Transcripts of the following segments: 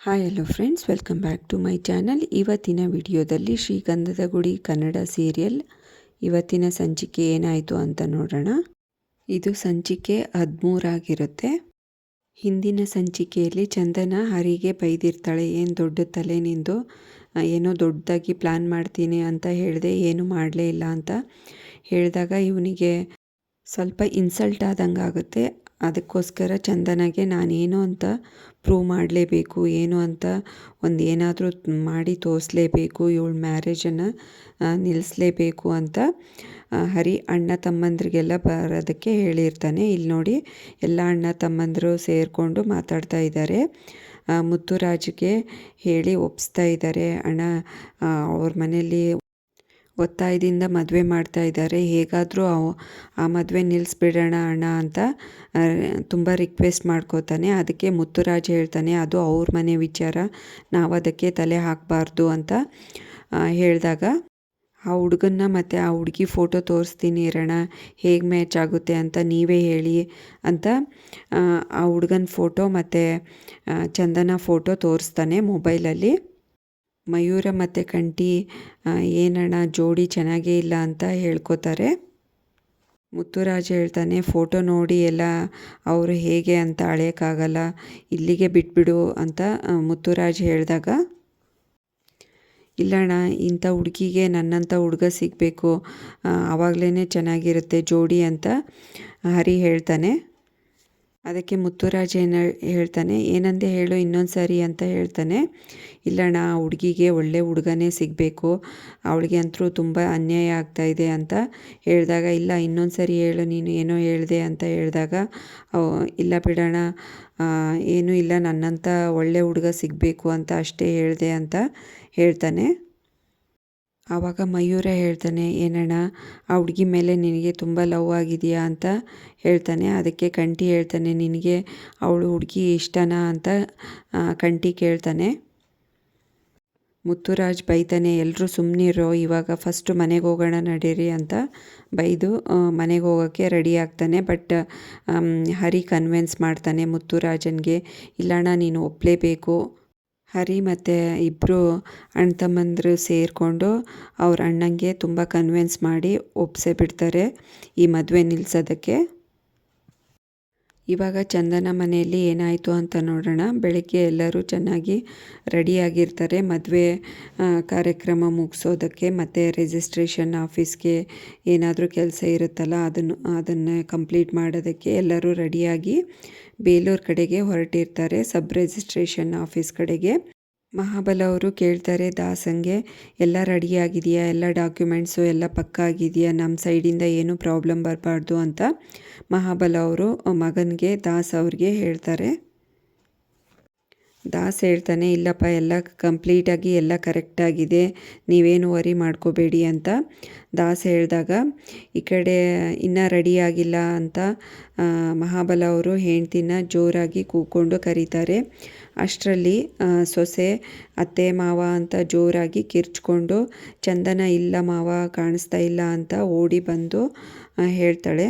Hi hello friends welcome back to my channel ಇವತ್ತಿನ ವಿಡಿಯೋದಲ್ಲಿ ಶ್ರೀಗಂಧದ ಗುಡಿ ಕನ್ನಡ ಸೀರಿಯಲ್ ಇವತ್ತಿನ ಸಂಚಿಕೆ ಏನಾಯಿತು ಅಂತ ನೋಡೋಣ. ಇದು ಸಂಚಿಕೆ ಹದಿಮೂರಾಗಿರುತ್ತೆ. ಹಿಂದಿನ ಸಂಚಿಕೆಯಲ್ಲಿ ಚಂದನ ಹರಿಗೆ ಬೈದಿರ್ತಾಳೆ, ಏನು ದೊಡ್ಡ ತಲೆ ನಿಂದು? ಏನೋ ದೊಡ್ಡದಾಗಿ ಪ್ಲ್ಯಾನ್ ಮಾಡ್ತೀನಿ ಅಂತ ಹೇಳಿದೆ, ಏನು ಮಾಡಲೇ ಇಲ್ಲ ಅಂತ ಹೇಳಿದಾಗ ಇವನಿಗೆ ಸ್ವಲ್ಪ ಇನ್ಸಲ್ಟ್ ಆದಂಗೆ ಆಗುತ್ತೆ ಅದಕ್ಕೋಸ್ಕರ ಚಂದನಗೆ ನಾನೇನು ಅಂತ ಪ್ರೂವ್ ಮಾಡಲೇಬೇಕು, ಏನು ಅಂತ ಒಂದು ಏನಾದರೂ ಮಾಡಿ ತೋರಿಸ್ಲೇಬೇಕು, ಇವಳ ಮ್ಯಾರೇಜನ್ನು ನಿಲ್ಲಿಸ್ಲೇಬೇಕು ಅಂತ ಹರಿ ಅಣ್ಣ ತಮ್ಮಂದ್ರಿಗೆಲ್ಲ ಬರೋದಕ್ಕೆ ಹೇಳಿರ್ತಾನೆ. ಇಲ್ಲಿ ನೋಡಿ ಎಲ್ಲ ಅಣ್ಣ ತಮ್ಮಂದರು ಸೇರಿಕೊಂಡು ಮಾತಾಡ್ತಾ ಇದ್ದಾರೆ ಮುತ್ತುರಾಜಿಗೆ ಹೇಳಿ ಒಪ್ಪಿಸ್ತಾ ಇದ್ದಾರೆ ಅಣ್ಣ ಅವ್ರ ಮನೇಲಿ ಒತ್ತಾಯದಿಂದ ಮದುವೆ ಮಾಡ್ತಾ ಇದ್ದಾರೆ. ಹೇಗಾದರೂ ಅವು ಆ ಮದುವೆ ನಿಲ್ಲಿಸ್ಬಿಡೋಣ ಅಣ್ಣ ಅಂತ ತುಂಬ ರಿಕ್ವೆಸ್ಟ್ ಮಾಡ್ಕೋತಾನೆ. ಅದಕ್ಕೆ ಮುತ್ತುರಾಜ್ ಹೇಳ್ತಾನೆ, ಅದು ಅವ್ರ ಮನೆ ವಿಚಾರ, ನಾವು ಅದಕ್ಕೆ ತಲೆ ಹಾಕಬಾರ್ದು ಅಂತ ಹೇಳಿದಾಗ, ಆ ಹುಡುಗನ್ನ ಮತ್ತು ಆ ಹುಡುಗಿ ಫೋಟೋ ತೋರಿಸ್ತೀನಿ ಇರೋಣ ಹೇಗೆ ಮ್ಯಾಚ್ ಆಗುತ್ತೆ ಅಂತ ನೀವೇ ಹೇಳಿ ಅಂತ, ಆ ಹುಡುಗನ ಫೋಟೋ ಮತ್ತು ಚಂದನ ಫೋಟೋ ತೋರಿಸ್ತಾನೆ ಮೊಬೈಲಲ್ಲಿ ಮಯೂರ ಮತ್ತು ಕಂಠಿ ಏನಣ್ಣ, ಜೋಡಿ ಚೆನ್ನಾಗೇ ಇಲ್ಲ ಅಂತ ಹೇಳ್ಕೊತಾರೆ. ಮುತ್ತುರಾಜ ಹೇಳ್ತಾನೆ, ಫೋಟೋ ನೋಡಿ ಎಲ್ಲ ಅವರು ಹೇಗೆ ಅಂತ ಅಳೆಯೋಕ್ಕಾಗಲ್ಲ, ಇಲ್ಲಿಗೆ ಬಿಟ್ಬಿಡು ಅಂತ ಮುತ್ತುರಾಜ್ ಹೇಳಿದಾಗ. ಇಲ್ಲಣ್ಣ, ಇಂಥ ಹುಡುಗಿಗೆ ನನ್ನಂಥ ಹುಡುಗ ಸಿಗಬೇಕು ಆವಾಗಲೇ ಚೆನ್ನಾಗಿರುತ್ತೆ, ಜೋಡಿ ಅಂತ ಹರಿ ಹೇಳ್ತಾನೆ. ಅದಕ್ಕೆ ಮುತ್ತುರಾಜ್ ಏನು ಹೇಳ್ತಾನೆ, ಏನಂದೆ ಹೇಳು, ಇನ್ನೊಂದು ಸಾರಿ ಅಂತ ಹೇಳ್ತಾನೆ. ಇಲ್ಲಣ್ಣ, ಆ ಹುಡುಗಿಗೆ ಒಳ್ಳೆ ಹುಡುಗನೇ ಸಿಗಬೇಕು. ಅವಳಿಗೆ ಅಂತೂ ತುಂಬ ಅನ್ಯಾಯ ಆಗ್ತಾ ಇದೆ ಅಂತ ಹೇಳಿದಾಗ, ಇಲ್ಲ, ಇನ್ನೊಂದು ಸಾರಿ ಹೇಳು, ನೀನು ಏನೋ ಹೇಳಿದೆ ಅಂತ ಹೇಳಿದಾಗ ಇಲ್ಲ ಬಿಡೋಣ ಏನೂ ಇಲ್ಲ ನನ್ನಂಥ ಒಳ್ಳೆ ಹುಡುಗ ಸಿಗಬೇಕು ಅಂತ ಅಷ್ಟೇ ಹೇಳಿದೆ ಅಂತ ಹೇಳ್ತಾನೆ. ಆವಾಗ ಮಯೂರ ಹೇಳ್ತಾನೆ, ಏನಣ್ಣ, ಆ ಹುಡುಗಿ ಮೇಲೆ ನಿನಗೆ ತುಂಬ ಲವ್ ಆಗಿದೆಯಾ? ಅಂತ ಹೇಳ್ತಾನೆ. ಅದಕ್ಕೆ ಕಂಠಿ ಹೇಳ್ತಾನೆ, ನಿನಗೆ ಅವಳು ಹುಡುಗಿ ಇಷ್ಟನಾ? ಅಂತ ಕಂಠಿ ಕೇಳ್ತಾನೆ. ಮುತ್ತುರಾಜ್ ಬೈತಾನೆ ಎಲ್ಲರೂ ಸುಮ್ಮನಿರೋ ಇವಾಗ ಫಸ್ಟು ಮನೆಗೆ ಹೋಗೋಣ ನಡೀರಿ ಅಂತ ಬೈದು ಮನೆಗೆ ಹೋಗೋಕ್ಕೆ ರೆಡಿ ಆಗ್ತಾನೆ. ಬಟ್ ಹರಿ ಕನ್ವಿನ್ಸ್ ಮಾಡ್ತಾನೆ ಮುತ್ತುರಾಜನಿಗೆ, ಇಲ್ಲಣ್ಣ, ನೀನು ಒಪ್ಪಲೇಬೇಕು ಹರಿ ಮತ್ತು ಇಬ್ಬರು ಅಣ್ಣ ತಮ್ಮಂದರು ಸೇರಿಕೊಂಡು ಅವ್ರ ಅಣ್ಣನಿಗೆ ತುಂಬ ಕನ್ವಿನ್ಸ್ ಮಾಡಿ ಒಪ್ಪಿಸೇ ಬಿಡ್ತಾರೆ ಈ ಮದುವೆ ನಿಲ್ಲಿಸೋದಕ್ಕೆ ಇವಾಗ ಚಂದನ ಮನೆಯಲ್ಲಿ ಏನಾಯಿತು ಅಂತ ನೋಡೋಣ. ಬೆಳಗ್ಗೆ ಎಲ್ಲರೂ ಚೆನ್ನಾಗಿ ರೆಡಿಯಾಗಿರ್ತಾರೆ. ಮದುವೆ ಕಾರ್ಯಕ್ರಮ ಮುಗಿಸೋದಕ್ಕೆ ಮತ್ತು ರಿಜಿಸ್ಟ್ರೇಷನ್ ಆಫೀಸ್ಗೆ ಏನಾದರೂ ಕೆಲಸ ಇರುತ್ತಲ್ಲ, ಅದನ್ನು ಅದನ್ನು ಕಂಪ್ಲೀಟ್ ಮಾಡೋದಕ್ಕೆ ಎಲ್ಲರೂ ರೆಡಿಯಾಗಿ ಬೇಲೂರು ಕಡೆಗೆ ಹೊರಟಿರ್ತಾರೆ ಸಬ್ ರಿಜಿಸ್ಟ್ರೇಷನ್ ಆಫೀಸ್ ಕಡೆಗೆ. ಮಹಾಬಲ ಅವರು ಕೇಳ್ತಾರೆ, ದಾಸಂಗೆ, ಎಲ್ಲ ರೆಡಿ ಆಗಿದೆಯಾ? ಎಲ್ಲ ಡಾಕ್ಯುಮೆಂಟ್ಸು ಎಲ್ಲ ಪಕ್ಕ ಆಗಿದೆಯಾ? ನಮ್ಮ ಸೈಡಿಂದ ಏನು ಪ್ರಾಬ್ಲಮ್ ಬರಬಾರ್ದು? ಅಂತ ಮಹಾಬಲ ಅವರು ಮಗನಿಗೆ, ದಾಸ್ ಅವ್ರಿಗೆ ಹೇಳ್ತಾರೆ. ದಾಸ್ ಹೇಳ್ತಾನೆ, ಇಲ್ಲಪ್ಪ, ಎಲ್ಲ ಕಂಪ್ಲೀಟಾಗಿ, ಎಲ್ಲ ಕರೆಕ್ಟಾಗಿದೆ, ನೀವೇನು ವರಿ ಮಾಡ್ಕೋಬೇಡಿ ಅಂತ. ದಾಸ್ ಹೇಳಿದಾಗ, ಈ ಕಡೆ ಇನ್ನೂ ರೆಡಿ ಆಗಿಲ್ಲ ಅಂತ ಮಹಾಬಲ ಅವರು ಹೆಂಡ್ತಿನ ಜೋರಾಗಿ ಕೂಕೊಂಡು ಕರೀತಾರೆ. ಅಷ್ಟರಲ್ಲಿ ಸೊಸೆ, ಅತ್ತೆ, ಮಾವ ಅಂತ ಜೋರಾಗಿ ಕಿರ್ಚ್ಕೊಂಡು, ಚಂದನ ಇಲ್ಲ ಮಾವ ಕಾಣಿಸ್ತಾ ಇಲ್ಲ ಅಂತ ಓಡಿ ಬಂದು ಹೇಳ್ತಾಳೆ.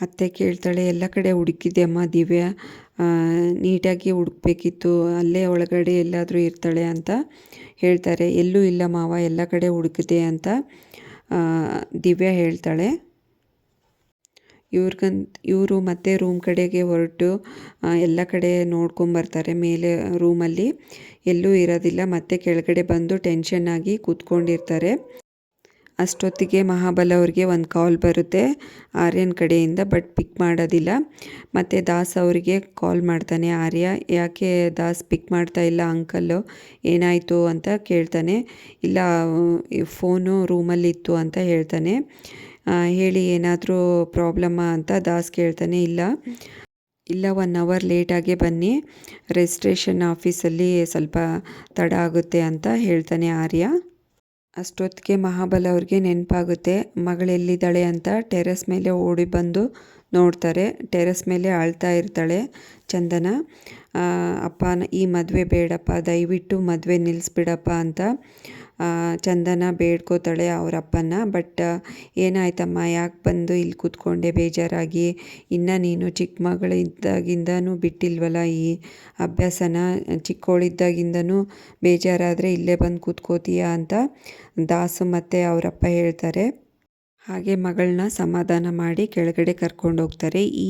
ಅತ್ತೆ ಕೇಳ್ತಾಳೆ, ಎಲ್ಲ ಕಡೆ ಹುಡುಕಿದೆ ಅಮ್ಮ ದಿವ್ಯಾ? ನೀಟಾಗಿ ಹುಡುಕ್ಬೇಕಿತ್ತು, ಅಲ್ಲೇ ಒಳಗಡೆ ಎಲ್ಲಾದರೂ ಇರ್ತಾಳೆ ಅಂತ ಹೇಳ್ತಾರೆ. ಎಲ್ಲೂ ಇಲ್ಲ ಮಾವ, ಎಲ್ಲ ಕಡೆ ಹುಡುಕಿದೆ ಅಂತ ದಿವ್ಯ ದಿವ್ಯಾ ಹೇಳ್ತಾಳೆ. ಇವ್ರಿಗಂತ, ಇವರು ಮತ್ತೆ ರೂಮ್ ಕಡೆಗೆ ಹೊರಟು ಎಲ್ಲ ಕಡೆ ನೋಡ್ಕೊಂಬರ್ತಾರೆ ಮೇಲೆ ರೂಮಲ್ಲಿ ಎಲ್ಲೂ ಇರೋದಿಲ್ಲ, ಮತ್ತೆ ಕೆಳಗಡೆ ಬಂದು ಟೆನ್ಷನ್ ಆಗಿ ಕೂತ್ಕೊಂಡಿರ್ತಾರೆ. ಅಷ್ಟೊತ್ತಿಗೆ ಮಹಾಬಲ ಅವ್ರಿಗೆ ಒಂದು ಕಾಲ್ ಬರುತ್ತೆ. ಆರ್ಯನ್ ಕಡೆಯಿಂದ ಬಟ್ ಪಿಕ್ ಮಾಡೋದಿಲ್ಲ. ಮತ್ತು ದಾಸ್ ಅವರಿಗೆ ಕಾಲ್ ಮಾಡ್ತಾನೆ. ಆರ್ಯ, ಯಾಕೆ ದಾಸ್ ಪಿಕ್ ಮಾಡ್ತಾ ಇಲ್ಲ ಅಂಕಲ್ಲು ಏನಾಯಿತು ಅಂತ ಕೇಳ್ತಾನೆ. ಇಲ್ಲ ಫೋನು ರೂಮಲ್ಲಿತ್ತು ಅಂತ ಹೇಳ್ತಾನೆ. ಹೇಳಿ, ಏನಾದರೂ ಪ್ರಾಬ್ಲಮ್ಮಾ ಅಂತ ದಾಸ್ ಕೇಳ್ತಾನೆ. ಇಲ್ಲ. ಇಲ್ಲ ಒನ್ ಅವರ್ ಲೇಟಾಗೆ ಬನ್ನಿ. ರಿಜಿಸ್ಟ್ರೇಷನ್ ಆಫೀಸಲ್ಲಿ ಸ್ವಲ್ಪ ತಡ ಆಗುತ್ತೆ ಅಂತ ಹೇಳ್ತಾನೆ ಆರ್ಯ. ಅಷ್ಟೊತ್ತಿಗೆ ಮಹಾಬಲ ಅವ್ರಿಗೆ ನೆನಪಾಗುತ್ತೆ. ಮಗಳೆಲ್ಲಿದ್ದಾಳೆ ಅಂತ ಟೆರೆಸ್ ಮೇಲೆ ಓಡಿ ಬಂದು ನೋಡ್ತಾರೆ. ಟೆರೆಸ್ ಮೇಲೆ ಅಳ್ತಾ ಇರ್ತಾಳೆ ಚಂದನ. ಅಪ್ಪ ಈ ಮದುವೆ ಬೇಡಪ್ಪ, ದಯವಿಟ್ಟು ಮದುವೆ ನಿಲ್ಲಿಸ್ಬಿಡಪ್ಪ ಅಂತ ಚಂದನ ಬೇಡ್ಕೋತಾಳೆ ಅವ್ರ ಅಪ್ಪನ ಬಟ್ ಏನಾಯ್ತಮ್ಮ, ಯಾಕೆ ಬಂದು ಇಲ್ಲಿ ಕೂತ್ಕೊಂಡೆ ಬೇಜಾರಾಗಿ? ಇನ್ನು ನೀನು ಚಿಕ್ಕ ಮಗಳಿದ್ದಾಗಿಂದನೂ ಬಿಟ್ಟಿಲ್ವಲ್ಲ ಈ ಅಭ್ಯಾಸನ? ಚಿಕ್ಕವಳಿದ್ದಾಗಿಂದನೂ ಬೇಜಾರಾದರೆ ಇಲ್ಲೇ ಬಂದು ಕೂತ್ಕೋತೀಯಾ ಅಂತ ದಾಸು ಮತ್ತು ಅವರಪ್ಪ ಹೇಳ್ತಾರೆ. ಹಾಗೆ ಮಗಳನ್ನ ಸಮಾಧಾನ ಮಾಡಿ ಕೆಳಗಡೆ ಕರ್ಕೊಂಡು ಹೋಗ್ತಾರೆ. ಈ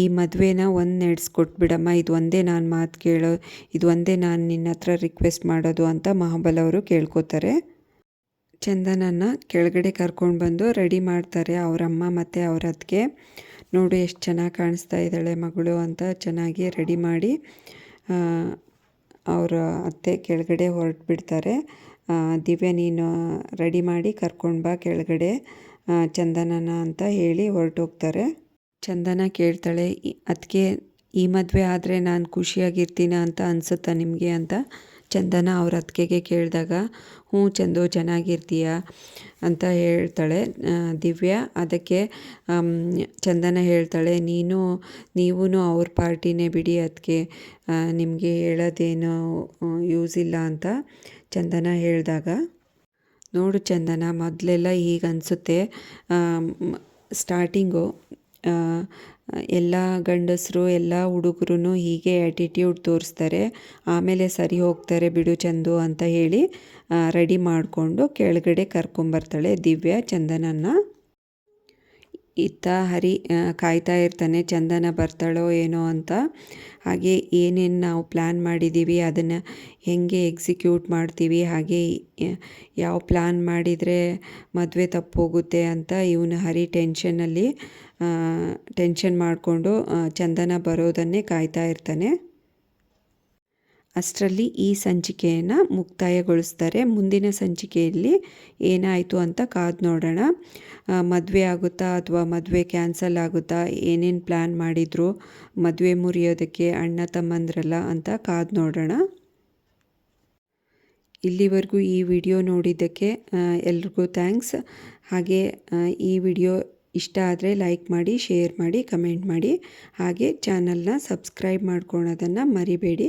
ಈ ಮದುವೆನ ಒಂದು ನಡೆಸ್ಕೊಟ್ಬಿಡಮ್ಮ ಇದು ಒಂದೇ ನಾನು ಮಾತು ಕೇಳೋ, ಇದು ಒಂದೇ ನಾನು ನಿನ್ನ ಹತ್ರ ರಿಕ್ವೆಸ್ಟ್ ಮಾಡೋದು ಅಂತ ಮಹಾಬಲ ಅವರು ಕೇಳ್ಕೊತಾರೆ. ಚಂದನನ್ನು ಕೆಳಗಡೆ ಕರ್ಕೊಂಡು ಬಂದು ರೆಡಿ ಮಾಡ್ತಾರೆ ಅವರಮ್ಮ ಮತ್ತು ಅವ್ರ ಅತ್ತಿಗೆ ನೋಡು ಎಷ್ಟು ಚೆನ್ನಾಗಿ ಕಾಣಿಸ್ತಾ ಇದ್ದಾಳೆ ಮಗಳು ಅಂತ ಚೆನ್ನಾಗಿ ರೆಡಿ ಮಾಡಿ ಅವರ ಅತ್ತೆ ಕೆಳಗಡೆ ಹೊರಟು ಬಿಡ್ತಾರೆ. ದಿವ್ಯ ನೀನು ರೆಡಿ ಮಾಡಿ ಕರ್ಕೊಂಡು ಬಾ ಕೆಳಗಡೆ. ಚಂದನನ ಅಂತ ಹೇಳಿ ಹೊರಟೋಗ್ತಾರೆ. ಚಂದನ ಕೇಳ್ತಾಳೆ ಅದಕ್ಕೆ ಈ ಮದುವೆ ಆದರೆ ನಾನು ಖುಷಿಯಾಗಿರ್ತೀನ ಅಂತ ಅನಿಸುತ್ತಾ ನಿಮಗೆ? ಅಂತ ಚಂದನ ಅವ್ರ ಅತ್ತಿಗೆಗೆ ಕೇಳಿದಾಗ, ಹ್ಞೂ ಚಂದು, ಚೆನ್ನಾಗಿರ್ತೀಯ? ಅಂತ ಹೇಳ್ತಾಳೆ. ದಿವ್ಯ ಅದಕ್ಕೆ ಚಂದನ ಹೇಳ್ತಾಳೆ, ನೀನು ನೀವೂ ಅವ್ರ ಪಾರ್ಟಿನೇ ಬಿಡಿ ಅದಕ್ಕೆ ನಿಮಗೆ ಹೇಳೋದೇನು, ಯೂಸ್ ಇಲ್ಲ ಅಂತ. ಚಂದನ ಹೇಳಿದಾಗ, ನೋಡು ಚಂದನ, ಮೊದಲೆಲ್ಲ ಈಗ ಅನಿಸುತ್ತೆ. ಸ್ಟಾರ್ಟಿಂಗು ಎಲ್ಲ ಗಂಡಸರು, ಎಲ್ಲ ಹುಡುಗರು ಹೀಗೆ ಆ್ಯಟಿಟ್ಯೂಡ್ ತೋರಿಸ್ತಾರೆ. ಆಮೇಲೆ ಸರಿ ಹೋಗ್ತಾರೆ ಬಿಡು ಚಂದು ಅಂತ ಹೇಳಿ ರೆಡಿ ಮಾಡಿಕೊಂಡು ಕೆಳಗಡೆ ಕರ್ಕೊಂಬರ್ತಾಳೆ ದಿವ್ಯ ಚಂದನನ್ನ. ಇತ್ತ ಹರಿ ಕಾಯ್ತಾ ಇರ್ತಾನೆ, ಚಂದನ ಬರ್ತಾಳೋ ಏನೋ ಅಂತ. ಹಾಗೆ ಏನೇನು ನಾವು ಪ್ಲ್ಯಾನ್ ಮಾಡಿದ್ದೀವಿ ಅದನ್ನು ಹೇಗೆ ಎಕ್ಸಿಕ್ಯೂಟ್ ಮಾಡ್ತೀವಿ, ಹಾಗೆ ಯಾವ ಪ್ಲ್ಯಾನ್ ಮಾಡಿದರೆ ಮದುವೆ ತಪ್ಪೋಗುತ್ತೆ ಅಂತ ಇವನು ಹರಿ ಟೆನ್ಷನಲ್ಲಿ ಟೆನ್ಷನ್ ಮಾಡಿಕೊಂಡು ಚಂದನ ಬರೋದನ್ನೇ ಕಾಯ್ತಾ ಇರ್ತಾನೆ. ಅಷ್ಟರಲ್ಲಿ ಈ ಸಂಚಿಕೆಯನ್ನು ಮುಕ್ತಾಯಗೊಳಿಸ್ತಾರೆ. ಮುಂದಿನ ಸಂಚಿಕೆಯಲ್ಲಿ ಏನಾಯಿತು ಅಂತ ಕಾದು ನೋಡೋಣ. ಮದುವೆ ಆಗುತ್ತಾ ಅಥವಾ ಮದುವೆ ಕ್ಯಾನ್ಸಲ್ ಆಗುತ್ತಾ? ಏನೇನು ಪ್ಲ್ಯಾನ್ ಮಾಡಿದ್ರು? ಮದುವೆ ಮುರಿಯೋದಕ್ಕೆ ಅಣ್ಣ ತಮ್ಮಂದ್ರಲ್ಲ ಅಂತ ಕಾದು ನೋಡೋಣ. ಇಲ್ಲಿವರೆಗೂ ಈ ವಿಡಿಯೋ ನೋಡಿದ್ದಕ್ಕೆ ಎಲ್ರಿಗೂ ಥ್ಯಾಂಕ್ಸ್. ಹಾಗೆ ಈ ವಿಡಿಯೋ ಇಷ್ಟ ಆದರೆ ಲೈಕ್ ಮಾಡಿ, ಶೇರ್ ಮಾಡಿ, ಕಮೆಂಟ್ ಮಾಡಿ. ಹಾಗೆ ಚಾನಲ್ನ ಸಬ್ಸ್ಕ್ರೈಬ್ ಮಾಡ್ಕೊಳೋದನ್ನು ಮರಿಬೇಡಿ.